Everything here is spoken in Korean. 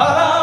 바람.